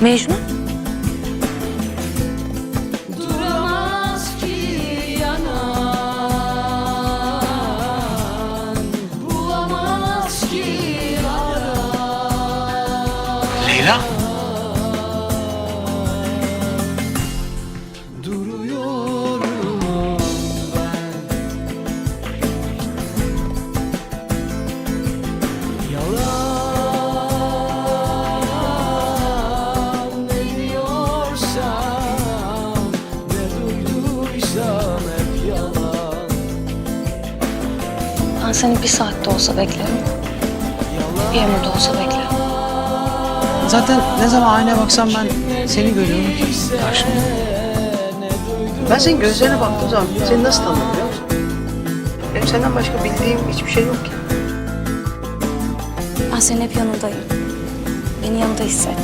Mecnun? Leyla? Ben seni bir saatte olsa beklerim. Bir ömür de olsa beklerim. Zaten ne zaman aynaya baksam ben seni görüyorum karşımda. Ben senin gözlerine baktığım zaman seni nasıl tanıdım biliyor musun? Benim senden başka bildiğim hiçbir şey yok ki. Ben senin hep yanındayım. Beni yanında hisset.